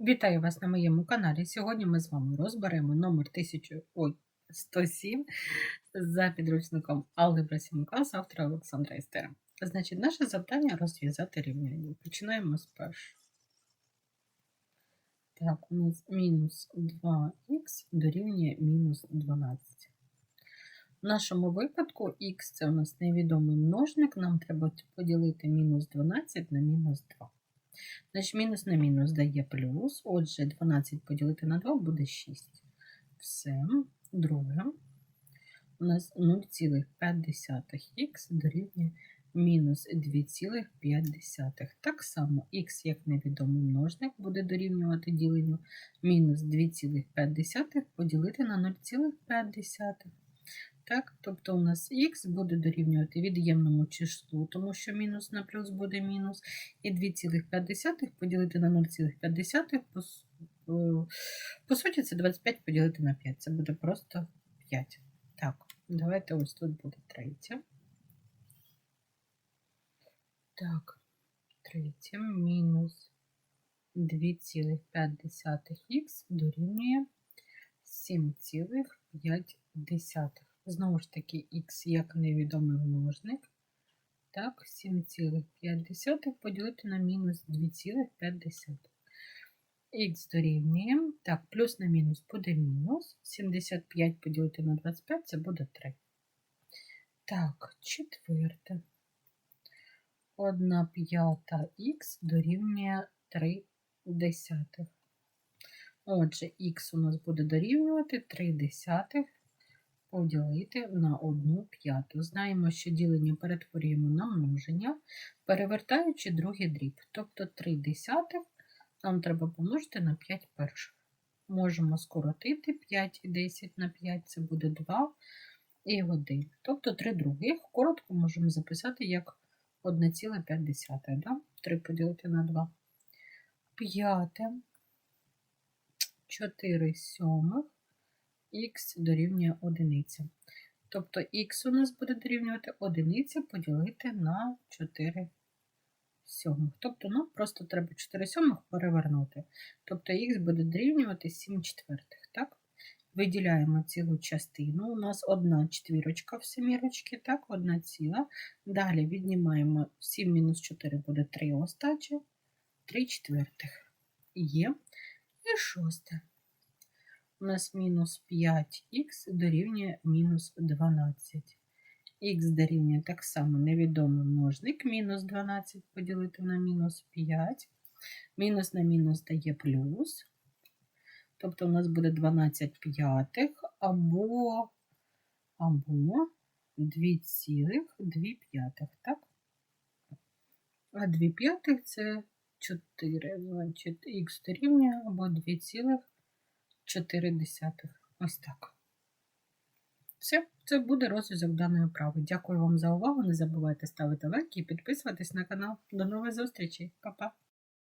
Вітаю вас на моєму каналі. Сьогодні ми з вами розберемо номер 1000, ой, 107 за підручником Алгебра 7 клас автора Олександра Істера. Значить, наше завдання розв'язати рівняння. Починаємо з першого. Так, у нас мінус 2х дорівнює мінус 12. В нашому випадку х це у нас невідомий множник, нам треба поділити мінус 12 на мінус 2. Значить, мінус на мінус дає плюс. Отже, 12 поділити на 2 буде 6. Все. Друге. У нас 0,5х дорівнює мінус 2,5. Так само х, як невідомий множник, буде дорівнювати діленню мінус 2,5 поділити на 0,5. Так, тобто у нас х буде дорівнювати від'ємному числу, тому що мінус на плюс буде мінус, і 2,5 поділити на 0,5, по, е, по суті, це 25 поділити на 5. Це буде просто 5. Так, давайте ось тут буде третє. Так, третє мінус 2,5х дорівнює 7,5. Знову ж таки, х як невідомий множник. Так, 7,5 поділити на мінус 2,5. Х дорівнює. Так, плюс на мінус буде мінус. 75 поділити на 25 це буде 3. Так, четверте. 1 п'ята х дорівнює 3 десятих. Отже, х у нас буде дорівнювати 3 десятих поділити на 1 п'яту. Знаємо, що ділення перетворюємо на множення, перевертаючи другий дріб. Тобто 3 десятих нам треба помножити на 5 перших. Можемо скоротити 5 і 10 на 5, це буде 2 і 1. Тобто 3 других. Коротко можемо записати як 1,5. Да? 3 поділити на 2. П'яте. 4 сьомих х дорівнює 1. Тобто х у нас буде дорівнювати 1 поділити на 4 сьомих. Тобто, ну, просто треба 4 сьомих перевернути. Тобто х буде дорівнювати 7 четвертих. Так? Виділяємо цілу частину. У нас одна четвірочка в семірочці, так, одна ціла. Далі віднімаємо 7 мінус 4 буде 3 остачі, 3 четвертих. Є. І шосте у нас мінус 5х дорівнює мінус 12. Х дорівнює так само невідомий множник, мінус 12 поділити на мінус 5. Мінус на мінус дає плюс. Тобто у нас буде 12 п'ятих або або 2,2 п'ятих, так? А 2 п'ятих це 4, значить х дорівнює або 2, 4 десятих. Ось так. Все, це буде розв'язок даної вправи. Дякую вам за увагу. Не забувайте ставити лайки і підписуватись на канал. До нових зустрічей. Па-па!